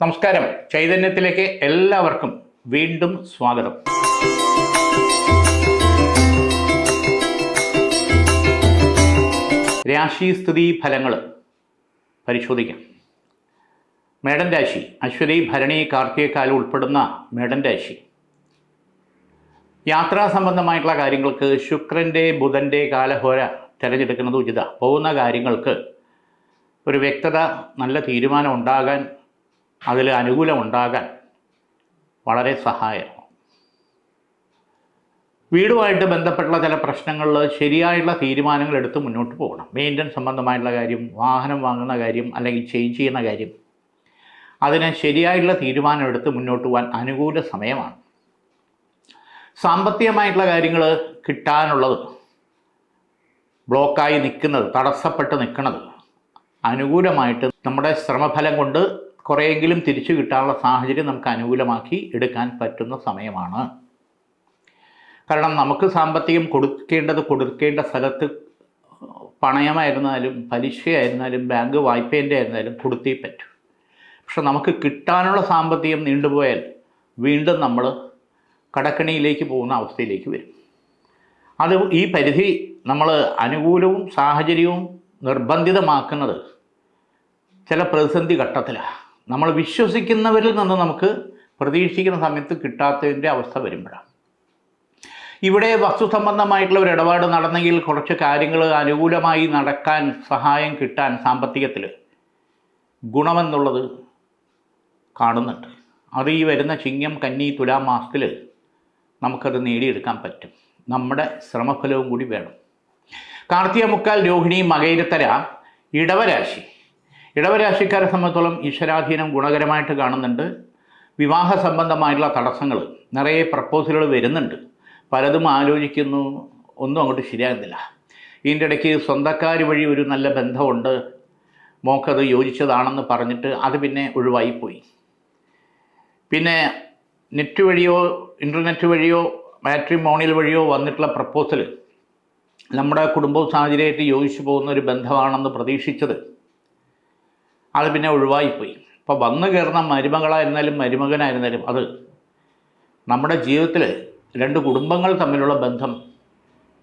നമസ്കാരം. ചൈതന്യത്തിലേക്ക് എല്ലാവർക്കും വീണ്ടും സ്വാഗതം. രാശിസ്ഥിതി ഫലങ്ങൾ പരിശോധിക്കാം. മേടൻ രാശി അശ്വതി ഭരണി കാർത്തികക്കാലം ഉൾപ്പെടുന്ന മേടൻ രാശി. യാത്രാ സംബന്ധമായിട്ടുള്ള കാര്യങ്ങൾക്ക് ശുക്രന്റെ ബുധന്റെ കാലഹോര തിരഞ്ഞെടുക്കുന്നത് ഉചിത. പോകുന്ന കാര്യങ്ങൾക്ക് ഒരു വ്യക്തത നല്ല തീരുമാനം ഉണ്ടാകാൻ അതിൽ അനുകൂലം ഉണ്ടാകാൻ വളരെ സഹായമാണ് വീടുമായിട്ട് ബന്ധപ്പെട്ടുള്ള ചില പ്രശ്നങ്ങളിൽ ശരിയായുള്ള തീരുമാനങ്ങൾ എടുത്ത് മുന്നോട്ട് പോകണം. മെയിന്റനൻസ് സംബന്ധമായിട്ടുള്ള കാര്യം വാഹനം വാങ്ങുന്ന കാര്യം അല്ലെങ്കിൽ ചേഞ്ച് ചെയ്യുന്ന കാര്യം. അതിന് ശരിയായിട്ടുള്ള തീരുമാനം എടുത്ത് മുന്നോട്ട് പോകാൻ അനുകൂല സമയമാണ്. സാമ്പത്തികമായിട്ടുള്ള കാര്യങ്ങൾ കിട്ടാനുള്ളത് ബ്ലോക്കായി നിൽക്കുന്നത് തടസ്സപ്പെട്ട് നിൽക്കുന്നത് അനുകൂലമായിട്ട് നമ്മുടെ ശ്രമഫലം കൊണ്ട് കുറേയെങ്കിലും തിരിച്ചു കിട്ടാനുള്ള സാഹചര്യം നമുക്ക് അനുകൂലമാക്കി എടുക്കാൻ പറ്റുന്ന സമയമാണ്. കാരണം നമുക്ക് സാമ്പത്തികം കൊടുക്കേണ്ടത് കൊടുക്കേണ്ട സ്ഥലത്ത് പണയമായിരുന്നാലും പലിശയായിരുന്നാലും ബാങ്ക് വായ്പേന്റെ ആയിരുന്നാലും കൊടുത്തേ പറ്റൂ. പക്ഷെ നമുക്ക് കിട്ടാനുള്ള സാമ്പത്തികം നീണ്ടുപോയാൽ വീണ്ടും നമ്മൾ കടക്കണിയിലേക്ക് പോകുന്ന അവസ്ഥയിലേക്ക് വരും. അത് ഈ പരിധി നമ്മൾ അനുകൂലവും സാഹചര്യവും നിർബന്ധിതമാക്കുന്നത് ചില പ്രതിസന്ധി ഘട്ടത്തിലാണ്. നമ്മൾ വിശ്വസിക്കുന്നവരിൽ നിന്ന് നമുക്ക് പ്രതീക്ഷിക്കുന്ന സമയത്ത് കിട്ടാത്തതിന്റെ അവസ്ഥ വരുമ്പോഴാണ്. ഇവിടെ വസ്തു സംബന്ധമായിട്ടുള്ള ഒരു ഇടപാട് നടന്നെങ്കിൽ കുറച്ച് കാര്യങ്ങൾ അനുകൂലമായി നടക്കാൻ സഹായം കിട്ടാൻ സാമ്പത്തികത്തിൽ ഗുണമെന്നുള്ളത് കാണുന്നുണ്ട്. അത് ഈ വരുന്ന ചിങ്ങം കന്നി തുലാം മാസത്തിൽ നമുക്കത് നേടിയെടുക്കാൻ പറ്റും. നമ്മുടെ ശ്രമഫലവും കൂടി വേണം. കാർത്തിക മുക്കാൽ രോഹിണി മകയിരത്തര ഇടവരാശി. ഇടവരാശിക്കാരെ സംബന്ധിച്ചോളം ഈശ്വരാധീനം ഗുണകരമായിട്ട് കാണുന്നുണ്ട്. വിവാഹ സംബന്ധമായിട്ടുള്ള തടസ്സങ്ങൾ നിറയെ പ്രപ്പോസലുകൾ വരുന്നുണ്ട്. പലതും ആലോചിക്കുന്നു ഒന്നും അങ്ങോട്ട് ശരിയാകുന്നില്ല. ഇതിന്റെ ഇടയ്ക്ക് സ്വന്തക്കാർ വഴി ഒരു നല്ല ബന്ധമുണ്ട്. മോക്കത് യോജിച്ചതാണെന്ന് പറഞ്ഞിട്ട് അത് പിന്നെ ഒഴിവായിപ്പോയി. പിന്നെ നെറ്റ് വഴിയോ ഇന്റർനെറ്റ് വഴിയോ മാട്രിമോണിയൽ വഴിയോ വന്നിട്ടുള്ള പ്രപ്പോസൽ നമ്മുടെ കുടുംബവും സാഹചര്യമായിട്ട് യോജിച്ചു പോകുന്ന ഒരു ബന്ധമാണെന്ന് പ്രതീക്ഷിച്ചത് അത് പിന്നെ ഒഴിവായിപ്പോയി. അപ്പോൾ വന്നു കയറുന്ന മരുമകളായിരുന്നാലും മരുമകനായിരുന്നാലും അത് നമ്മുടെ ജീവിതത്തിൽ രണ്ട് കുടുംബങ്ങൾ തമ്മിലുള്ള ബന്ധം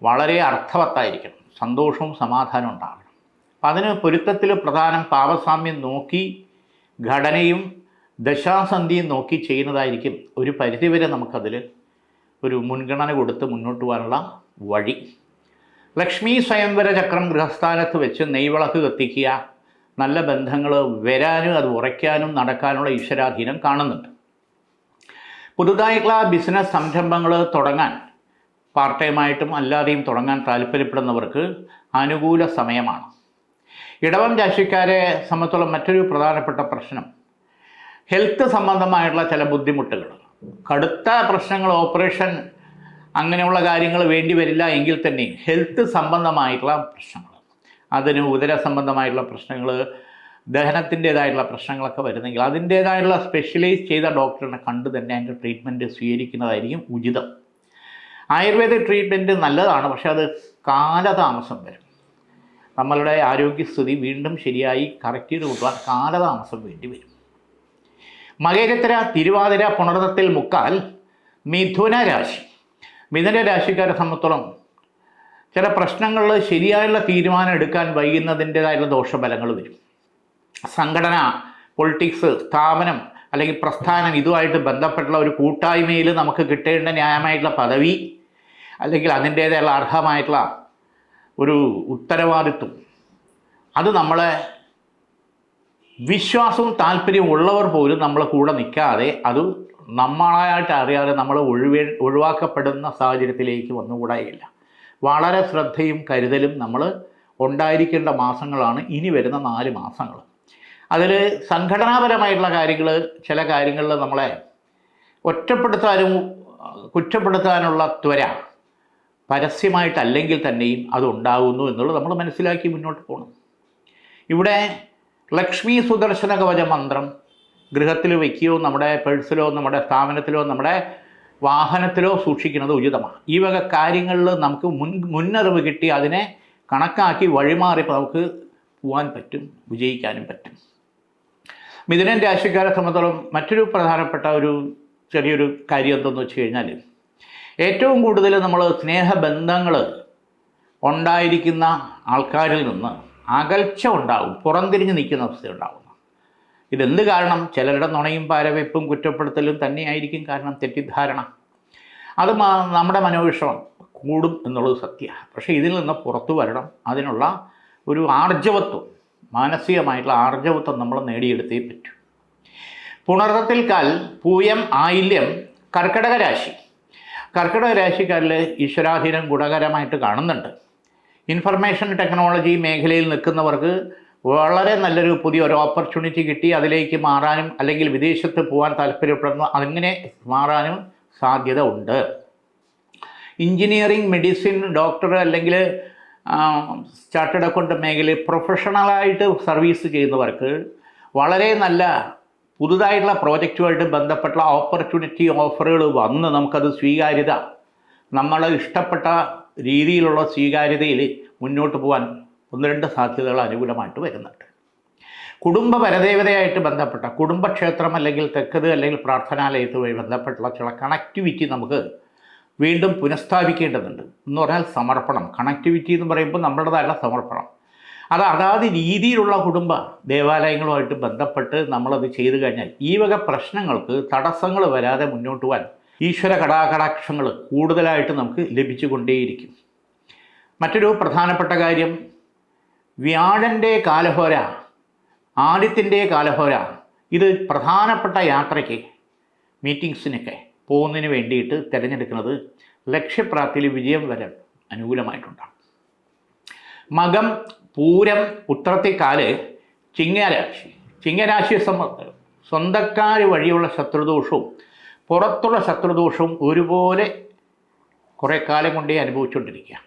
വളരെ അർത്ഥവത്തായിരിക്കണം. സന്തോഷവും സമാധാനവും ഉണ്ടാകണം അപ്പം അതിന് പൊരുത്തത്തിൽ പ്രധാനം പാപസാമ്യം നോക്കി ഘടനയും ദശാസന്ധിയും നോക്കി ചെയ്യുന്നതായിരിക്കും ഒരു പരിധിവരെ നമുക്കതിൽ ഒരു മുൻഗണന കൊടുത്ത് മുന്നോട്ട് പോകാനുള്ള വഴി. ലക്ഷ്മി സ്വയംവര ചക്രം ഗൃഹസ്ഥാനത്ത് വെച്ച് നെയ്വിളക്ക് കത്തിക്കുക നല്ല ബന്ധങ്ങൾ വരാനും അത് ഉറയ്ക്കാനും നടക്കാനുള്ള ഈശ്വരാധീനം കാണുന്നുണ്ട്. പുതുതായിട്ടുള്ള ബിസിനസ് സംരംഭങ്ങൾ തുടങ്ങാൻ പാർട്ട് ടൈമായിട്ടും അല്ലാതെയും തുടങ്ങാൻ താല്പര്യപ്പെടുന്നവർക്ക് അനുകൂല സമയമാണ്. ഇടവം രാശിക്കാരെ സംബന്ധിച്ചുള്ള മറ്റൊരു പ്രധാനപ്പെട്ട പ്രശ്നം. ഹെൽത്ത് സംബന്ധമായിട്ടുള്ള ചില ബുദ്ധിമുട്ടുകൾ. കടുത്ത പ്രശ്നങ്ങൾ ഓപ്പറേഷൻ അങ്ങനെയുള്ള കാര്യങ്ങൾ വേണ്ടി വരില്ല. എങ്കിൽ തന്നെയും ഹെൽത്ത് സംബന്ധമായിട്ടുള്ള പ്രശ്നങ്ങൾ. അതിന് ഉദര സംബന്ധമായിട്ടുള്ള പ്രശ്നങ്ങൾ ദഹനത്തിന്റേതായിട്ടുള്ള പ്രശ്നങ്ങളൊക്കെ വരുന്നെങ്കിൽ അതിന്റേതായിട്ടുള്ള സ്പെഷ്യലൈസ് ചെയ്ത ഡോക്ടറിനെ കണ്ട് തന്നെ അതിന്റെ ട്രീറ്റ്മെന്റ് സ്വീകരിക്കുന്നതായിരിക്കും ഉചിതം. ആയുർവേദ ട്രീറ്റ്മെന്റ് നല്ലതാണ് പക്ഷെ അത് കാലതാമസം വരും. നമ്മളുടെ ആരോഗ്യസ്ഥിതി വീണ്ടും ശരിയായി കറക്റ്റ് ചെയ്ത് കൊണ്ടുപോകാൻ കാലതാമസം വേണ്ടി വരും. മകേരത്തര തിരുവാതിര പുണർത്തത്തിൽ മുക്കാൽ മിഥുന രാശി മിഥുന രാശിക്കാരെ സംബന്ധിച്ചോളം ചില പ്രശ്നങ്ങളിൽ ശരിയായുള്ള തീരുമാനം എടുക്കാൻ വൈകുന്നതിന്റെതായിട്ടുള്ള ദോഷഫലങ്ങൾ വരും. സംഘടന പൊളിറ്റിക്സ് സ്ഥാപനം അല്ലെങ്കിൽ പ്രസ്ഥാനം ഇതുമായിട്ട് ബന്ധപ്പെട്ടുള്ള ഒരു കൂട്ടായ്മയിൽ നമുക്ക് കിട്ടേണ്ട ന്യായമായിട്ടുള്ള പദവി അല്ലെങ്കിൽ അതിന്റേതായുള്ള അർഹമായിട്ടുള്ള ഒരു ഉത്തരവാദിത്വം. അത് നമ്മളെ വിശ്വാസവും താല്പര്യവും ഉള്ളവർ പോലും നമ്മളെ കൂടെ നിൽക്കാതെ അത് നമ്മളായിട്ട് അറിയാതെ നമ്മൾ ഒഴിവേ ഒഴിവാക്കപ്പെടുന്ന സാഹചര്യത്തിലേക്ക് വന്നുകൂടായില്ല. വളരെ ശ്രദ്ധയും കരുതലും നമ്മൾ ഉണ്ടായിരിക്കേണ്ട മാസങ്ങളാണ് ഇനി വരുന്ന നാല് മാസങ്ങൾ. അതിൽ സംഘടനാപരമായിട്ടുള്ള കാര്യങ്ങൾ ചില കാര്യങ്ങളിൽ നമ്മളെ ഒറ്റപ്പെടുത്താനും കുറ്റപ്പെടുത്താനുള്ള ത്വര പരസ്യമായിട്ടല്ലെങ്കിൽ തന്നെയും അതുണ്ടാകുന്നു എന്നുള്ളത് നമ്മൾ മനസ്സിലാക്കി മുന്നോട്ട് പോകണം. ഇവിടെ ലക്ഷ്മി സുദർശന കവച മന്ത്രം ഗൃഹത്തിൽ വയ്ക്കുകയോ നമ്മുടെ പേഴ്സിലോ നമ്മുടെ സ്ഥാപനത്തിലോ നമ്മുടെ വാഹനത്തിലോ സൂക്ഷിക്കുന്നത് ഉചിതമാണ്. ഈ വക കാര്യങ്ങളിൽ നമുക്ക് മുൻ മുന്നറിവ് കിട്ടി അതിനെ കണക്കാക്കി വഴിമാറി നമുക്ക് പോകാൻ പറ്റും വിജയിക്കാനും പറ്റും. മിഥുനൻ രാശിക്കാരെ സംബന്ധിച്ചോളം മറ്റൊരു പ്രധാനപ്പെട്ട ഒരു ചെറിയൊരു കാര്യം എന്തെന്ന് വെച്ച് കഴിഞ്ഞാൽ ഏറ്റവും കൂടുതൽ നമ്മൾ സ്നേഹബന്ധങ്ങൾ ഉണ്ടായിരിക്കുന്ന ആൾക്കാരിൽ നിന്ന് അകൽച്ച ഉണ്ടാവും പുറംതിരിഞ്ഞ് നിൽക്കുന്ന അവസ്ഥ ഉണ്ടാകുന്നു ഇതെന്ത് കാരണം? ചിലരുടെ നുണയും പാരവെപ്പും കുറ്റപ്പെടുത്തലും തന്നെയായിരിക്കും കാരണം തെറ്റിദ്ധാരണ. അത് നമ്മുടെ മനോവിഷമം കൂടും എന്നുള്ളത് സത്യമാണ്. പക്ഷേ ഇതിൽ നിന്ന് പുറത്തു വരണം. അതിനുള്ള ഒരു ആർജവത്വം മാനസികമായിട്ടുള്ള ആർജവത്വം നമ്മൾ നേടിയെടുത്തേ പറ്റൂ. പുണർത്തത്തിൽ കാൽ പൂയം ആയില്യം കർക്കിടക രാശി. കർക്കിടക രാശിക്കാരിൽ ഈശ്വരാധീനം ഗുണകരമായിട്ട് കാണുന്നുണ്ട്. ഇൻഫർമേഷൻ ടെക്നോളജി മേഖലയിൽ നിൽക്കുന്നവർക്ക് വളരെ നല്ലൊരു പുതിയൊരു ഓപ്പർച്യൂണിറ്റി കിട്ടി. അതിലേക്ക് മാറാനും അല്ലെങ്കിൽ വിദേശത്ത് പോകാൻ താല്പര്യപ്പെടുന്ന അങ്ങനെ മാറാനും സാധ്യത ഉണ്ട്. എഞ്ചിനീയറിംഗ് മെഡിസിൻ ഡോക്ടർ അല്ലെങ്കിൽ ചാർട്ടേഡ് അക്കൗണ്ട് മേഖലയിൽ പ്രൊഫഷണലായിട്ട് സർവീസ് ചെയ്യുന്നവർക്ക് വളരെ നല്ല പുതുതായിട്ടുള്ള പ്രോജക്റ്റുമായിട്ട് ബന്ധപ്പെട്ട ഓപ്പർച്യൂണിറ്റി ഓഫറുകൾ വന്ന് നമുക്കത് സ്വീകാര്യത നമ്മൾ ഇഷ്ടപ്പെട്ട രീതിയിലുള്ള സ്വീകാര്യതയിൽ മുന്നോട്ട് പോകാൻ ഒന്ന് രണ്ട് സാധ്യതകൾ അനുകൂലമായിട്ട് വരുന്നുണ്ട്. കുടുംബ പരദേവതയായിട്ട് ബന്ധപ്പെട്ട കുടുംബക്ഷേത്രം അല്ലെങ്കിൽ തെക്കത് അല്ലെങ്കിൽ പ്രാർത്ഥനാലയത്തുമായി ബന്ധപ്പെട്ടുള്ള ചില കണക്ടിവിറ്റി നമുക്ക് വീണ്ടും പുനഃസ്ഥാപിക്കേണ്ടതുണ്ട്. എന്ന് പറഞ്ഞാൽ സമർപ്പണം. കണക്ടിവിറ്റി എന്ന് പറയുമ്പോൾ നമ്മളുടേതായ സമർപ്പണം. അത് അതാത് രീതിയിലുള്ള കുടുംബ ദേവാലയങ്ങളുമായിട്ട് ബന്ധപ്പെട്ട് നമ്മളത് ചെയ്തു കഴിഞ്ഞാൽ ഈ വക പ്രശ്നങ്ങൾക്ക് തടസ്സങ്ങൾ വരാതെ മുന്നോട്ട് പോകാൻ ഈശ്വര കടാകടാക്ഷങ്ങൾ കൂടുതലായിട്ട് നമുക്ക് ലഭിച്ചുകൊണ്ടേയിരിക്കും. മറ്റൊരു പ്രധാനപ്പെട്ട കാര്യം വ്യാഴന്റെ കാലഹോര ആദ്യത്തിന്റെ കാലഹോര ഇത് പ്രധാനപ്പെട്ട യാത്രയ്ക്ക് മീറ്റിങ്സിനൊക്കെ പോകുന്നതിന് വേണ്ടിയിട്ട് തിരഞ്ഞെടുക്കുന്നത് ലക്ഷ്യപ്രാപ്തിയിൽ വിജയം വരെ അനുകൂലമായിട്ടുണ്ടാകും മകം പൂരം ഉത്രത്തിക്കാൽ ചിങ്ങരാശി ചിങ്ങരാശിയെ സംബന്ധിച്ച് സ്വന്തക്കാർ വഴിയുള്ള ശത്രുദോഷവും പുറത്തുള്ള ശത്രുദോഷവും ഒരുപോലെ കുറേ കാലം കൊണ്ടേ അനുഭവിച്ചുകൊണ്ടിരിക്കുക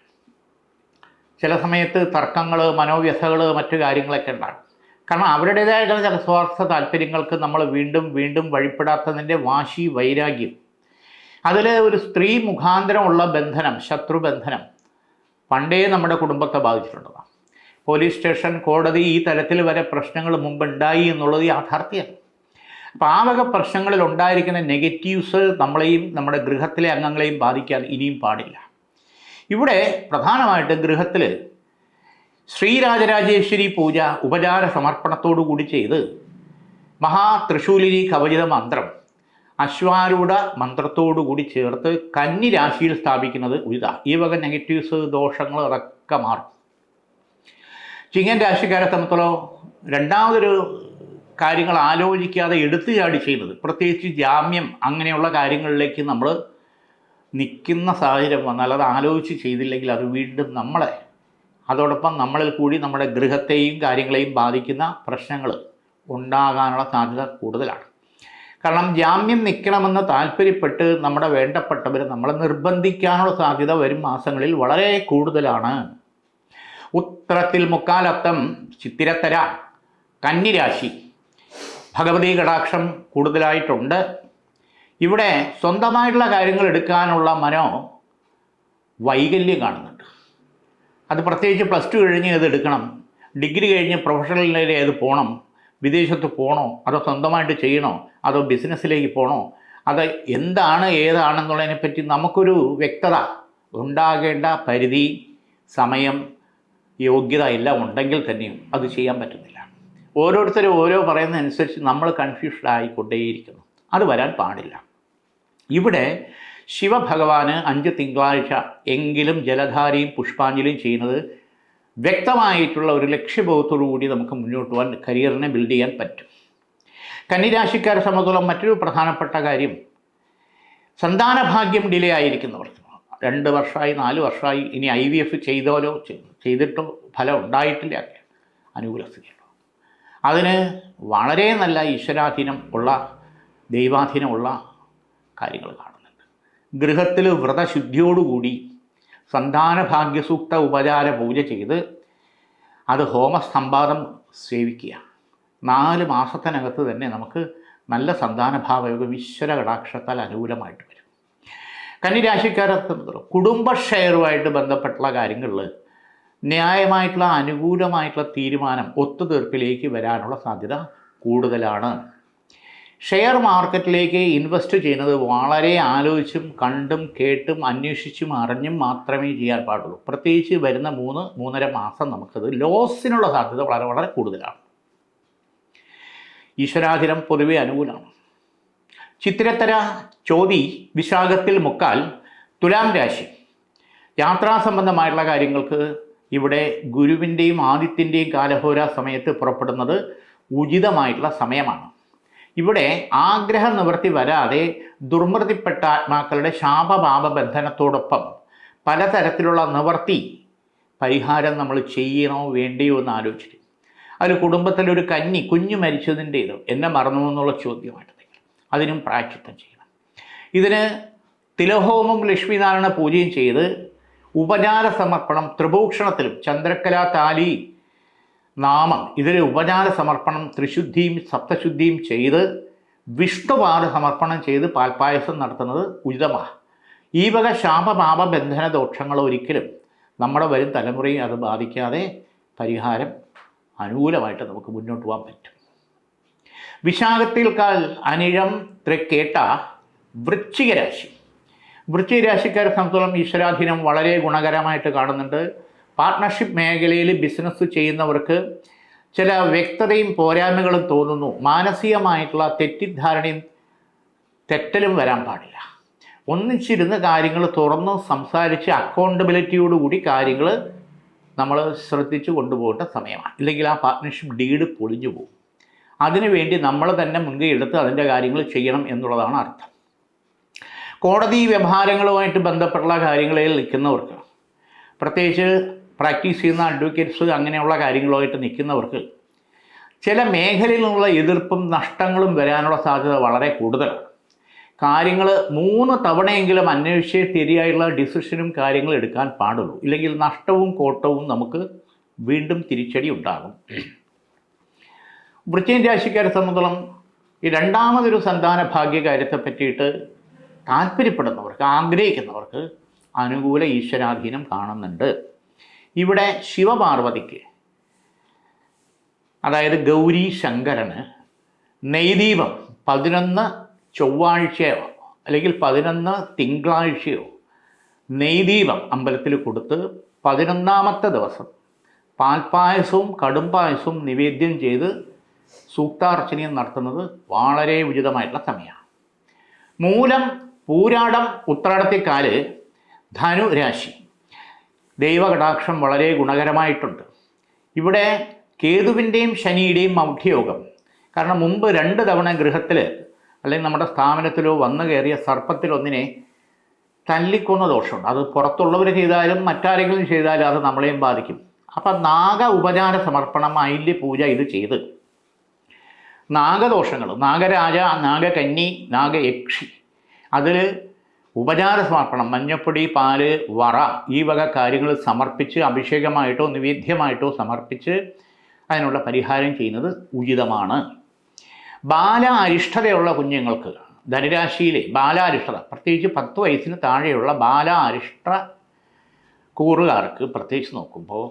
ചില സമയത്ത് തർക്കങ്ങൾ മനോവ്യഥകൾ മറ്റു കാര്യങ്ങളൊക്കെ ഉണ്ടാകും. കാരണം അവരുടേതായിട്ടുള്ള ചില സ്വാർത്ഥ താല്പര്യങ്ങൾക്ക് നമ്മൾ വീണ്ടും വീണ്ടും വഴിപ്പെടാത്തതിന്റെ വാശി വൈരാഗ്യം. അതിൽ ഒരു സ്ത്രീ മുഖാന്തരമുള്ള ബന്ധനം ശത്രുബന്ധനം പണ്ടേ നമ്മുടെ കുടുംബത്തെ ബാധിച്ചിട്ടുള്ളതാണ് പോലീസ് സ്റ്റേഷൻ കോടതി ഈ തലത്തിൽ വരെ പ്രശ്നങ്ങൾ മുമ്പ് ഉണ്ടായി എന്നുള്ളത് യാഥാർത്ഥ്യമാണ്. അപ്പോൾ ആ വക പ്രശ്നങ്ങളിൽ ഉണ്ടായിരിക്കുന്ന നെഗറ്റീവ്സ് നമ്മളെയും നമ്മുടെ ഗൃഹത്തിലെ അംഗങ്ങളെയും ബാധിക്കാൻ ഇനിയും പാടില്ല. ഇവിടെ പ്രധാനമായിട്ട് ഗൃഹത്തിൽ ശ്രീരാജരാജേശ്വരി പൂജ ഉപചാര സമർപ്പണത്തോടു കൂടി ചെയ്ത് മഹാ തൃശൂലിനി കവചിത മന്ത്രം അശ്വാരൂഢ മന്ത്രത്തോടു കൂടി ചേർത്ത് കന്നി രാശിയിൽ സ്ഥാപിക്കുന്നത് ഉചിത. ഈ വക നെഗറ്റീവ്സ് ദോഷങ്ങൾ അതൊക്കെ മാറും. ചിങ്ങൻ രാശിക്കാരെ സംബന്ധിച്ചോളം രണ്ടാമതൊരു കാര്യങ്ങൾ ആലോചിക്കാതെ എടുത്തു ചാടി ചെയ്യുന്നത് പ്രത്യേകിച്ച് ജാമ്യം അങ്ങനെയുള്ള കാര്യങ്ങളിലേക്ക് നമ്മൾ നിൽക്കുന്ന സാഹചര്യം വന്നാൽ അത് ആലോചിച്ച് ചെയ്തില്ലെങ്കിൽ അത് വീണ്ടും നമ്മളെ അതോടൊപ്പം നമ്മളിൽ കൂടി നമ്മുടെ ഗൃഹത്തെയും കാര്യങ്ങളെയും ബാധിക്കുന്ന പ്രശ്നങ്ങൾ ഉണ്ടാകാനുള്ള സാധ്യത കൂടുതലാണ്. കാരണം ജാമ്യം നിൽക്കണമെന്ന് താല്പര്യപ്പെട്ട് നമ്മുടെ വേണ്ടപ്പെട്ടവർ നമ്മളെ നിർബന്ധിക്കാനുള്ള സാധ്യത വരും മാസങ്ങളിൽ വളരെ കൂടുതലാണ്. ഉത്തരത്തിൽ മുക്കാലത്തം ചിത്തിരത്തര കന്നിരാശി ഭഗവതി കടാക്ഷം കൂടുതലായിട്ടുണ്ട്. ഇവിടെ സ്വന്തമായിട്ടുള്ള കാര്യങ്ങൾ എടുക്കാനുള്ള മനോ വൈകല്യം കാണുന്നുണ്ട്. അത് പ്രത്യേകിച്ച് പ്ലസ് ടു കഴിഞ്ഞ് ഇത് എടുക്കണം. ഡിഗ്രി കഴിഞ്ഞ് പ്രൊഫഷണലിലേക്ക് ഏത് പോകണം വിദേശത്ത് പോകണോ അതോ സ്വന്തമായിട്ട് ചെയ്യണോ? അതോ ബിസിനസ്സിലേക്ക് പോകണോ അത് എന്താണ് ഏതാണെന്നുള്ളതിനെപ്പറ്റി നമുക്കൊരു വ്യക്തത ഉണ്ടാകേണ്ട പരിധി സമയം യോഗ്യത എല്ലാം ഉണ്ടെങ്കിൽ തന്നെയും അത് ചെയ്യാൻ പറ്റുന്നില്ല. ഓരോരുത്തരും ഓരോ പറയുന്നതനുസരിച്ച് നമ്മൾ കൺഫ്യൂഷൻ ആയിക്കൊണ്ടേയിരിക്കുന്നു. അത് വരാൻ പാടില്ല. ഇവിടെ ശിവഭഗവാന് അഞ്ച് തിങ്കളാഴ്ച എങ്കിലും ജലധാരയും പുഷ്പാഞ്ജലിയും ചെയ്യുന്നത് വ്യക്തമായിട്ടുള്ള ഒരു ലക്ഷ്യബോധത്തോടു കൂടി നമുക്ക് മുന്നോട്ട് പോകാൻ കരിയറിനെ ബിൽഡ് ചെയ്യാൻ പറ്റും. കന്നിരാശിക്കാരെ സംബന്ധിച്ചോളം മറ്റൊരു പ്രധാനപ്പെട്ട കാര്യം സന്താനഭാഗ്യം ഡിലേ ആയിരിക്കുന്നവർക്ക്. രണ്ട് വർഷമായി നാല് വർഷമായി ഇനി ഐ വി എഫ് ചെയ്തോലോ ചെയ്തിട്ടോ ഫലം ഉണ്ടായിട്ടില്ല. അനുകൂല സ്ഥിതിയുള്ളൂ അതിന് വളരെ നല്ല ഈശ്വരാധീനം ഉള്ള ദൈവാധീനമുള്ള കാര്യങ്ങൾ കാണുന്നുണ്ട്. ഗൃഹത്തിൽ വ്രതശുദ്ധിയോടുകൂടി സന്താനഭാഗ്യസൂക്ത ഉപചാര പൂജ ചെയ്ത് അത് ഹോമസ്തംഭാതം സേവിക്കുക. നാല് മാസത്തിനകത്ത് തന്നെ നമുക്ക് നല്ല സന്താനഭാവയോഗം ഈശ്വര കടാക്ഷത്താൽ അനുകൂലമായിട്ട് വരും. കന്നിരാശിക്കാരെ സംബന്ധിച്ചിടത്തോളം കുടുംബ ബന്ധപ്പെട്ടുള്ള കാര്യങ്ങളിൽ ന്യായമായിട്ടുള്ള അനുകൂലമായിട്ടുള്ള തീരുമാനം ഒത്തുതീർപ്പിലേക്ക് വരാനുള്ള സാധ്യത കൂടുതലാണ്. ഷെയർ മാർക്കറ്റിലേക്ക് ഇൻവെസ്റ്റ് ചെയ്യുന്നത് വളരെ ആലോചിച്ചും കണ്ടും കേട്ടും അന്വേഷിച്ചും അറിഞ്ഞും മാത്രമേ ചെയ്യാൻ പാടുള്ളൂ. പ്രത്യേകിച്ച് വരുന്ന മൂന്ന് മൂന്നര മാസം നമുക്കത് ലോസിനുള്ള സാധ്യത വളരെ വളരെ കൂടുതലാണ്. ഈശ്വരാചിരം പൊതുവെ അനുകൂലമാണ്. ചിത്രത്തര ചോതി വിശാഖത്തിൽ മുക്കാൽ തുലാം രാശി. യാത്രാ സംബന്ധമായിട്ടുള്ള കാര്യങ്ങൾക്ക് ഇവിടെ ഗുരുവിന്റെയും ആദിത്യന്റെയും കാലഹോര സമയത്ത് പുറപ്പെടുന്നത് ഉചിതമായിട്ടുള്ള സമയമാണ്. ഇവിടെ ആഗ്രഹ നിവൃത്തി വരാതെ ദുർമൃതിപ്പെട്ട ആത്മാക്കളുടെ ശാപപാപ ബന്ധനത്തോടൊപ്പം പലതരത്തിലുള്ള നിവർത്തി പരിഹാരം നമ്മൾ ചെയ്യണോ വേണ്ടയോ എന്ന് ആലോചിച്ചിട്ട്. അതിൽ കുടുംബത്തിലൊരു കന്നി കുഞ്ഞു മരിച്ചതിന്റേതോ എന്നെ മറന്നു എന്നുള്ള ചോദ്യമായിട്ട് അതിനും പ്രായച്ചിത്തം ചെയ്യണം. ഇതിന് തിലഹോമം ലക്ഷ്മിനാരായണ പൂജയും ചെയ്ത് ഉപചാര സമർപ്പണം ത്രിഭൂക്ഷണത്തിലും ചന്ദ്രക്കലാ താലി നാമം. ഇതിലെ ഉപചാര സമർപ്പണം ത്രിശുദ്ധിയും സപ്തശുദ്ധിയും ചെയ്ത് വിഷ്ണുപാദ സമർപ്പണം ചെയ്ത് പാൽപ്പായസം നടത്തുന്നത് ഉചിതമാണ്. ഈ വക ശാപപാപ ബന്ധന ദോഷങ്ങൾ ഒരിക്കലും നമ്മുടെ വരും തലമുറയും അത് ബാധിക്കാതെ പരിഹാരം അനുകൂലമായിട്ട് നമുക്ക് മുന്നോട്ട് പോകാൻ പറ്റും. വിശാഖത്തിൽക്കാൽ അനിഴം തൃക്കേട്ട വൃശ്ചിക രാശി വൃശ്ചിക രാശിക്കാരെ സംബന്ധിച്ചോളം ഈശ്വരാധീനം വളരെ ഗുണകരമായിട്ട് കാണുന്നുണ്ട്. പാർട്ട്ണർഷിപ്പ് മേഖലയിൽ ബിസിനസ് ചെയ്യുന്നവർക്ക് ചില വ്യക്തതയും പോരായ്മകളും തോന്നുന്നു. മാനസികമായിട്ടുള്ള തെറ്റിദ്ധാരണയും തെറ്റലും വരാൻ പാടില്ല. ഒന്നിച്ചിരുന്ന് കാര്യങ്ങൾ തുറന്ന് സംസാരിച്ച് അക്കൗണ്ടബിലിറ്റിയോടുകൂടി കാര്യങ്ങൾ നമ്മൾ ശ്രദ്ധിച്ചു കൊണ്ടുപോകേണ്ട സമയമാണ്. ഇല്ലെങ്കിൽ ആ പാർട്ട്ണർഷിപ്പ് ഡീഡ് പൊളിഞ്ഞു പോകും. അതിനുവേണ്ടി നമ്മൾ തന്നെ മുൻകൈ എടുത്ത് അതിന്റെ കാര്യങ്ങൾ ചെയ്യണം എന്നുള്ളതാണ് അർത്ഥം. കോടതി വ്യവഹാരങ്ങളുമായിട്ട് ബന്ധപ്പെട്ടുള്ള കാര്യങ്ങളിൽ നിൽക്കുന്നവർക്ക് പ്രത്യേകിച്ച് പ്രാക്ടീസ് ചെയ്യുന്ന അഡ്വക്കേറ്റ്സ് അങ്ങനെയുള്ള കാര്യങ്ങളുമായിട്ട് നിൽക്കുന്നവർക്ക് ചില മേഖലയിൽ നിന്നുള്ള എതിർപ്പും നഷ്ടങ്ങളും വരാനുള്ള സാധ്യത വളരെ കൂടുതലാണ്. കാര്യങ്ങൾ മൂന്ന് തവണയെങ്കിലും അന്വേഷിച്ച് ശരിയായുള്ള ഡിസിഷനും കാര്യങ്ങൾ എടുക്കാൻ പാടുള്ളൂ. ഇല്ലെങ്കിൽ നഷ്ടവും കോട്ടവും നമുക്ക് വീണ്ടും തിരിച്ചടി ഉണ്ടാകും. വൃശ്ചിക രാശിക്കാരെ സംബന്ധിച്ചോളം ഈ രണ്ടാമതൊരു സന്താന ഭാഗ്യകാര്യത്തെ പറ്റിയിട്ട് താല്പര്യപ്പെടുന്നവർക്ക് ആഗ്രഹിക്കുന്നവർക്ക് അനുകൂല ഈശ്വരാധീനം കാണുന്നുണ്ട്. ഇവിടെ ശിവപാർവതിക്ക് അതായത് ഗൗരി ശങ്കരന് നെയ്ദീപം പതിനൊന്ന് ചൊവ്വാഴ്ചയോ അല്ലെങ്കിൽ പതിനൊന്ന് തിങ്കളാഴ്ചയോ നെയ്ദീപം അമ്പലത്തിൽ കൊടുത്ത് പതിനൊന്നാമത്തെ ദിവസം പാൽപ്പായസവും കടുംപായസവും നിവേദ്യം ചെയ്ത് സൂക്താർച്ചനയും നടത്തുന്നത് വളരെ ഉചിതമായിട്ടുള്ള സമയമാണ്. മൂലം പൂരാടം ഉത്രാടത്തെക്കാൽ ധനുരാശി. ദൈവകടാക്ഷം വളരെ ഗുണകരമായിട്ടുണ്ട്. ഇവിടെ കേതുവിന്റെയും ശനിയുടെയും മൗഢ്യയോഗം. കാരണം മുമ്പ് രണ്ട് തവണ ഗൃഹത്തിൽ അല്ലെങ്കിൽ നമ്മുടെ സ്ഥാപനത്തിലോ വന്നു കയറിയ സർപ്പത്തിലൊന്നിനെ തല്ലിക്കൊന്ന ദോഷമുണ്ട്. അത് പുറത്തുള്ളവർ ചെയ്താലും മറ്റാരെങ്കിലും ചെയ്താലും അത് നമ്മളെയും ബാധിക്കും. അപ്പം നാഗ ഉപചാര സമർപ്പണം അയില്യ പൂജ ഇത് ചെയ്ത്. നാഗദോഷങ്ങൾ നാഗരാജ നാഗകന്നി നാഗയക്ഷി. അതിൽ ഉപചാര സമർപ്പണം മഞ്ഞപ്പൊടി പാൽ വറ ഈ വക കാര്യങ്ങൾ സമർപ്പിച്ച് അഭിഷേകമായിട്ടോ നിവേദ്യമായിട്ടോ സമർപ്പിച്ച് അതിനുള്ള പരിഹാരം ചെയ്യുന്നത് ഉചിതമാണ്. ബാല അരിഷ്ടതയുള്ള കുഞ്ഞുങ്ങൾക്ക് ധനുരാശിയിലെ ബാലാരിഷ്ടത പ്രത്യേകിച്ച് പത്ത് വയസ്സിന് താഴെയുള്ള ബാല അരിഷ്ട കൂറുകാർക്ക് പ്രത്യേകിച്ച് നോക്കുമ്പോൾ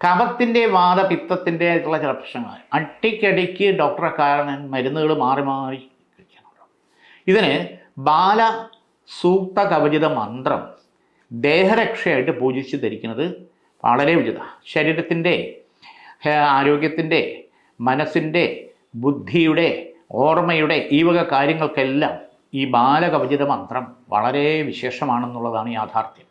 കഫത്തിന്റെ വാദപിത്തത്തിന്റെ ആയിട്ടുള്ള ചില പ്രശ്നങ്ങൾ അട്ടിക്കടിക്ക് ഡോക്ടറെ കാരണം മരുന്നുകൾ മാറി മാറി കഴിക്കാനുണ്ടോ. ഇതിന് ബാല സൂക്ത കവചിത മന്ത്രം ദേഹരക്ഷയായിട്ട് പൂജിച്ച് ധരിക്കുന്നത് വളരെ ഉചിത ശരീരത്തിന്റെ ആരോഗ്യത്തിന്റെ മനസ്സിന്റെ ബുദ്ധിയുടെ ഓർമ്മയുടെ ഈ വക കാര്യങ്ങൾക്കെല്ലാം ഈ ബാലകവചിത മന്ത്രം വളരെ വിശേഷമാണെന്നുള്ളതാണ് യാഥാർത്ഥ്യം.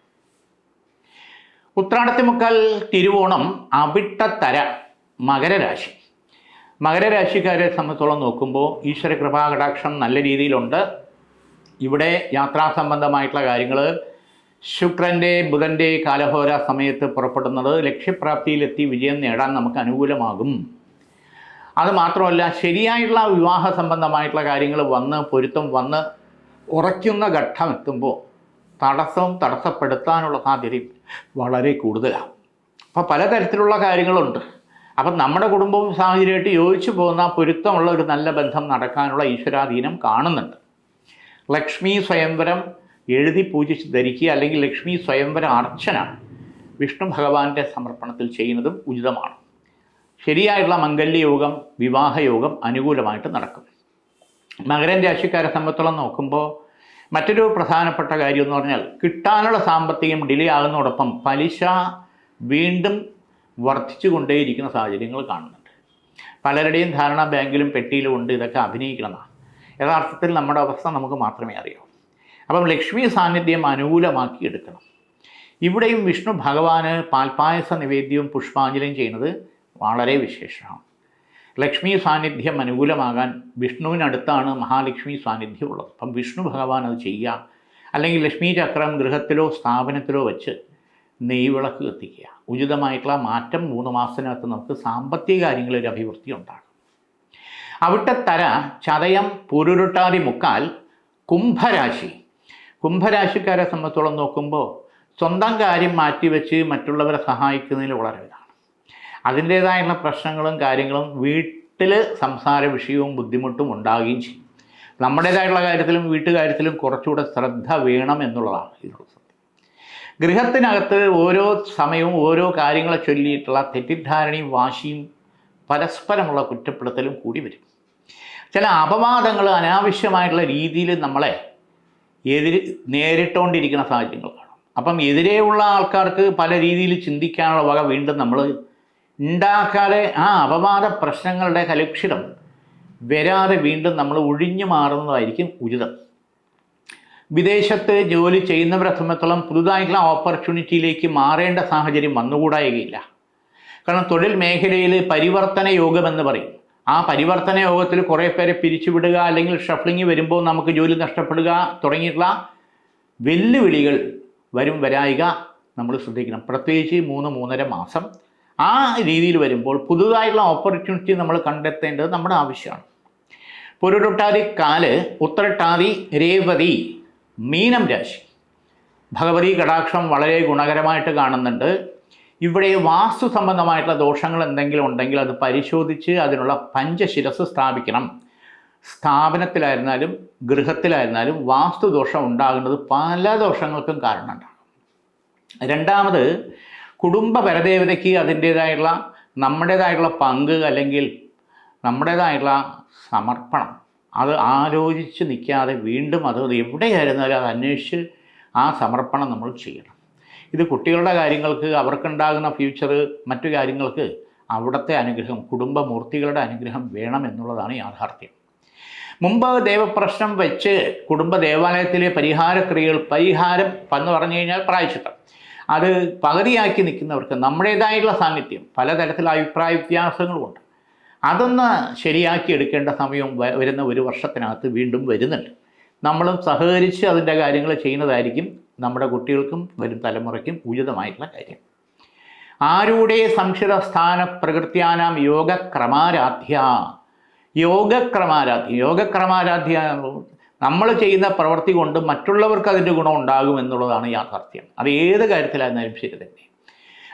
ഉത്രാടത്തിമുക്കാൽ തിരുവോണം അവിട്ടത്തര മകരരാശി. മകരരാശിക്കാരെ സംബന്ധിച്ചോളം നോക്കുമ്പോൾ ഈശ്വര കൃപാകടാക്ഷം നല്ല രീതിയിലുണ്ട്. ഇവിടെ യാത്രാ സംബന്ധമായിട്ടുള്ള കാര്യങ്ങൾ ശുക്രന്റെ ബുധന്റെ കാലഹോര സമയത്ത് പുറപ്പെടുന്നത് ലക്ഷ്യപ്രാപ്തിയിലെത്തി വിജയം നേടാൻ നമുക്ക് അനുകൂലമാകും. അത് മാത്രമല്ല ശരിയായിട്ടുള്ള വിവാഹ സംബന്ധമായിട്ടുള്ള കാര്യങ്ങൾ വന്ന് പൊരുത്തം വന്ന് ഉറയ്ക്കുന്ന ഘട്ടം എത്തുമ്പോൾ തടസ്സവും തടസ്സപ്പെടുത്താനുള്ള സാധ്യതയും വളരെ കൂടുതലാണ്. അപ്പോൾ പലതരത്തിലുള്ള കാര്യങ്ങളുണ്ട്. അപ്പം നമ്മുടെ കുടുംബവും സാഹചര്യമായിട്ട് യോജിച്ചു പോകുന്ന പൊരുത്തമുള്ള ഒരു നല്ല ബന്ധം നടക്കാനുള്ള ഈശ്വരാധീനം കാണുന്നുണ്ട്. ലക്ഷ്മി സ്വയംവരം എഴുതി പൂജിച്ച് ധരിക്കുക അല്ലെങ്കിൽ ലക്ഷ്മി സ്വയംവര അർച്ചന വിഷ്ണു ഭഗവാന്റെ സമർപ്പണത്തിൽ ചെയ്യുന്നതും ഉചിതമാണ്. ശരിയായുള്ള മംഗല്യയോഗം വിവാഹയോഗം അനുകൂലമായിട്ട് നടക്കും. മകരൻ രാശിക്കാരെ സംബന്ധിച്ചോളം നോക്കുമ്പോൾ മറ്റൊരു പ്രധാനപ്പെട്ട കാര്യം എന്ന് പറഞ്ഞാൽ കിട്ടാനുള്ള സാമ്പത്തികം ഡിലേ ആകുന്നതോടൊപ്പം പലിശ വീണ്ടും വർദ്ധിച്ചു കൊണ്ടേയിരിക്കുന്ന സാഹചര്യങ്ങൾ കാണുന്നുണ്ട്. പലരുടെയും ധാരണ ബാങ്കിലും പെട്ടിയിലും ഉണ്ട് ഇതൊക്കെ അഭിനയിക്കണമെന്നാണ്. യഥാർത്ഥത്തിൽ നമ്മുടെ അവസ്ഥ നമുക്ക് മാത്രമേ അറിയൂ. അപ്പം ലക്ഷ്മി സാന്നിധ്യം അനുകൂലമാക്കി എടുക്കണം. ഇവിടെയും വിഷ്ണു ഭഗവാന് പാൽപ്പായസ നിവേദ്യവും പുഷ്പാഞ്ജലിയും ചെയ്യുന്നത് വളരെ വിശേഷമാണ്. ലക്ഷ്മി സാന്നിധ്യം അനുകൂലമാകാൻ വിഷ്ണുവിനടുത്താണ് മഹാലക്ഷ്മി സാന്നിധ്യം ഉള്ളത്. അപ്പം വിഷ്ണു ഭഗവാൻ അത് ചെയ്യുക അല്ലെങ്കിൽ ലക്ഷ്മി ചക്രം ഗൃഹത്തിലോ സ്ഥാപനത്തിലോ വെച്ച് നെയ്വിളക്ക് കത്തിക്കുക. ഉചിതമായിട്ടുള്ള മാറ്റം മൂന്ന് മാസത്തിനകത്ത് നമുക്ക് സാമ്പത്തിക കാര്യങ്ങളിൽ അഭിവൃദ്ധി ഉണ്ടാകും. അവിട്ട തര ചതയം പുരുരുട്ടാതി മുക്കാൽ കുംഭരാശി. കുംഭരാശിക്കാരെ സംബന്ധിച്ചോളം നോക്കുമ്പോൾ സ്വന്തം കാര്യം മാറ്റിവെച്ച് മറ്റുള്ളവരെ സഹായിക്കുന്നതിൽ വളരെ ഇതാണ്. അതിന്റേതായുള്ള പ്രശ്നങ്ങളും കാര്യങ്ങളും വീട്ടിൽ സംസാര വിഷയവും ബുദ്ധിമുട്ടും ഉണ്ടാകുകയും ചെയ്യും. നമ്മുടേതായിട്ടുള്ള കാര്യത്തിലും വീട്ടുകാര്യത്തിലും കുറച്ചുകൂടെ ശ്രദ്ധ വേണം എന്നുള്ളതാണ് ഇതിനുള്ള സത്യം. ഗൃഹത്തിനകത്ത് ഓരോ സമയവും ഓരോ കാര്യങ്ങളെ ചൊല്ലിയിട്ടുള്ള തെറ്റിദ്ധാരണയും വാശിയും പരസ്പരമുള്ള കുറ്റപ്പെടുത്തലും കൂടി വരും. ചില അപവാദങ്ങൾ അനാവശ്യമായിട്ടുള്ള രീതിയിൽ നമ്മളെ എതിര് നേരിട്ടുകൊണ്ടിരിക്കുന്ന സാഹചര്യങ്ങൾ കാണും. അപ്പം എതിരെയുള്ള ആൾക്കാർക്ക് പല രീതിയിൽ ചിന്തിക്കാനുള്ള വക വീണ്ടും നമ്മൾ ഉണ്ടാക്കാതെ ആ അപവാദ പ്രശ്നങ്ങളുടെ കലുഷിതം വരാതെ വീണ്ടും നമ്മൾ ഒഴിഞ്ഞു മാറുന്നതായിരിക്കും ഉചിതം. വിദേശത്ത് ജോലി ചെയ്യുന്നവരെ സംബന്ധിച്ചോളം പുതുതായിട്ടുള്ള ഓപ്പർച്യൂണിറ്റിയിലേക്ക് മാറേണ്ട സാഹചര്യം വന്നുകൂടായികയില്ല. കാരണം തൊഴിൽ മേഖലയിൽ പരിവർത്തന യോഗമെന്ന് പറയും. ആ പരിവർത്തന യോഗത്തിൽ കുറേ പേരെ പിരിച്ചുവിടുക അല്ലെങ്കിൽ ഷഫ്ലിംഗ് വരുമ്പോൾ നമുക്ക് ജോലി നഷ്ടപ്പെടുക തുടങ്ങിയിട്ടുള്ള വെല്ലുവിളികൾ വരും വരായിക നമ്മൾ ശ്രദ്ധിക്കണം. പ്രത്യേകിച്ച് മൂന്ന് മൂന്നര മാസം ആ രീതിയിൽ വരുമ്പോൾ പുതുതായിട്ടുള്ള ഓപ്പർച്യൂണിറ്റി നമ്മൾ കണ്ടെത്തേണ്ടത് നമ്മുടെ ആവശ്യമാണ്. പുരുരുട്ടാതി കാൽ ഉത്തരട്ടാതി രേവതി മീനം രാശി. ഭഗവതി കടാക്ഷം വളരെ ഗുണകരമായിട്ട് കാണുന്നുണ്ട്. ഇവിടെ വാസ്തു സംബന്ധമായിട്ടുള്ള ദോഷങ്ങൾ എന്തെങ്കിലും ഉണ്ടെങ്കിൽ അത് പരിശോധിച്ച് അതിനുള്ള പഞ്ചശിരസ് സ്ഥാപിക്കണം. സ്ഥാപനത്തിലായിരുന്നാലും ഗൃഹത്തിലായിരുന്നാലും വാസ്തുദോഷം ഉണ്ടാകുന്നത് പല ദോഷങ്ങൾക്കും കാരണമുണ്ടാകും. രണ്ടാമത് കുടുംബ പരദേവതയ്ക്ക് അതിന്റേതായിട്ടുള്ള നമ്മുടേതായിട്ടുള്ള പങ്ക് അല്ലെങ്കിൽ നമ്മുടേതായിട്ടുള്ള സമർപ്പണം. അത് ആലോചിച്ച് നിൽക്കാതെ വീണ്ടും അത് എവിടെയായിരുന്നാലും അത് അന്വേഷിച്ച് ആ സമർപ്പണം നമ്മൾ ചെയ്യണം. ഇത് കുട്ടികളുടെ കാര്യങ്ങൾക്ക് അവർക്കുണ്ടാകുന്ന ഫ്യൂച്ചർ മറ്റു കാര്യങ്ങൾക്ക് അവിടുത്തെ അനുഗ്രഹം കുടുംബമൂർത്തികളുടെ അനുഗ്രഹം വേണം എന്നുള്ളതാണ് യാഥാർത്ഥ്യം. മുമ്പ് ദേവപ്രശ്നം വെച്ച് കുടുംബ ദേവാലയത്തിലെ പരിഹാരക്രിയകൾ പരിഹാരം എന്ന് പറഞ്ഞു കഴിഞ്ഞാൽ പ്രായച്ചിത്തം അത് പകുതിയാക്കി നിൽക്കുന്നവർക്ക് നമ്മുടേതായിട്ടുള്ള സാന്നിധ്യം പലതരത്തിലുള്ള അഭിപ്രായ വ്യത്യാസങ്ങളുമുണ്ട് അതൊന്ന് ശരിയാക്കി എടുക്കേണ്ട സമയം വരുന്ന ഒരു വർഷത്തിനകത്ത് വീണ്ടും വരുന്നുണ്ട്. നമ്മളും സഹകരിച്ച് അതിന്റെ കാര്യങ്ങൾ ചെയ്യുന്നതായിരിക്കും നമ്മുടെ കുട്ടികൾക്കും വരും തലമുറയ്ക്കും ഉചിതമായിട്ടുള്ള കാര്യം. ആരുടെ സംശിത സ്ഥാന പ്രകൃത്യാനാം യോഗക്രമാരാധ്യ? യോഗക്രമാരാധ്യ. യോഗക്രമാരാധ്യ നമ്മൾ ചെയ്യുന്ന പ്രവൃത്തി കൊണ്ട് മറ്റുള്ളവർക്ക് അതിന്റെ ഗുണം ഉണ്ടാകും എന്നുള്ളതാണ് യാഥാർത്ഥ്യം. അത് ഏത് കാര്യത്തിലായിരുന്നാലും ശരി തന്നെ.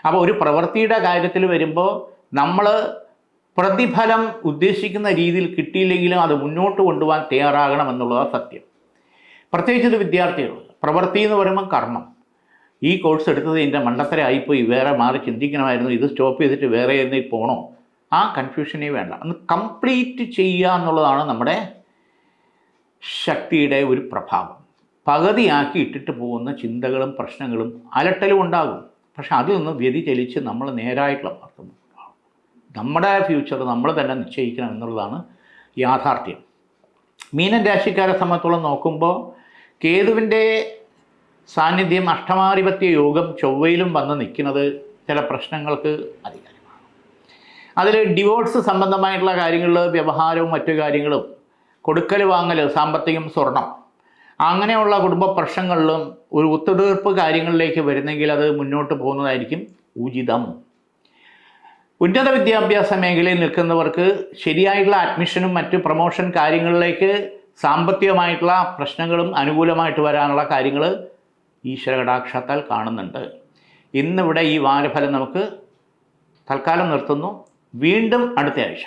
അപ്പോൾ ഒരു പ്രവൃത്തിയുടെ കാര്യത്തിൽ വരുമ്പോൾ നമ്മൾ പ്രതിഫലം ഉദ്ദേശിക്കുന്ന രീതിയിൽ കിട്ടിയില്ലെങ്കിലും അത് മുന്നോട്ട് കൊണ്ടുപോകാൻ തയ്യാറാകണം എന്നുള്ളതാണ് സത്യം. പ്രത്യേകിച്ച് ഇത് വിദ്യാർത്ഥികൾ പ്രവൃത്തി എന്ന് പറയുമ്പോൾ കർമ്മം. ഈ കോഴ്സ് എടുത്തത് എന്റെ മണ്ടത്തരായിപ്പോയി വേറെ മാറി ചിന്തിക്കണമായിരുന്നു. ഇത് സ്റ്റോപ്പ് ചെയ്തിട്ട് വേറെ എന്തെങ്കിലും പോകണോ ആ കൺഫ്യൂഷനേ വേണ്ട. ഒന്ന് കംപ്ലീറ്റ് ചെയ്യുക എന്നുള്ളതാണ് നമ്മുടെ ശക്തിയുടെ ഒരു പ്രഭാവം. പകുതിയാക്കി ഇട്ടിട്ട് പോകുന്ന ചിന്തകളും പ്രശ്നങ്ങളും അലട്ടലും ഉണ്ടാകും. പക്ഷെ അതിൽ നിന്ന് വ്യതിചലിച്ച് നമ്മൾ നേരായിട്ടുള്ള മാർഗം നമ്മുടെ ഫ്യൂച്ചർ നമ്മൾ തന്നെ നിശ്ചയിക്കണം എന്നുള്ളതാണ് യാഥാർത്ഥ്യം. മീനൻ രാശിക്കാരെ സംബന്ധിച്ചോളം നോക്കുമ്പോൾ കേതുവിന്റെ സാന്നിധ്യം അഷ്ടമാധിപത്യ യോഗം ചൊവ്വയിലും വന്ന് നിൽക്കുന്നത് ചില പ്രശ്നങ്ങൾക്ക് അധികാരമാണ്. അതിൽ ഡിവോഴ്സ് സംബന്ധമായിട്ടുള്ള കാര്യങ്ങളിൽ വ്യവഹാരവും മറ്റു കാര്യങ്ങളും കൊടുക്കൽ വാങ്ങൽ സാമ്പത്തികം സ്വർണം അങ്ങനെയുള്ള കുടുംബ പ്രശ്നങ്ങളിലും ഒരു ഒത്തുതീർപ്പ് കാര്യങ്ങളിലേക്ക് വരുന്നെങ്കിൽ അത് മുന്നോട്ട് പോകുന്നതായിരിക്കും ഉചിതം. ഉന്നത വിദ്യാഭ്യാസ മേഖലയിൽ നിൽക്കുന്നവർക്ക് ശരിയായിട്ടുള്ള അഡ്മിഷനും മറ്റ് പ്രൊമോഷൻ കാര്യങ്ങളിലേക്ക് സാമ്പത്തികമായിട്ടുള്ള പ്രശ്നങ്ങളും അനുകൂലമായിട്ട് വരാനുള്ള കാര്യങ്ങൾ ഈശ്വരകടാക്ഷത്താൽ കാണുന്നുണ്ട്. ഇന്നിവിടെ ഈ വാരഫലം നമുക്ക് തൽക്കാലം നിർത്തുന്നു. വീണ്ടും അടുത്ത ആഴ്ച.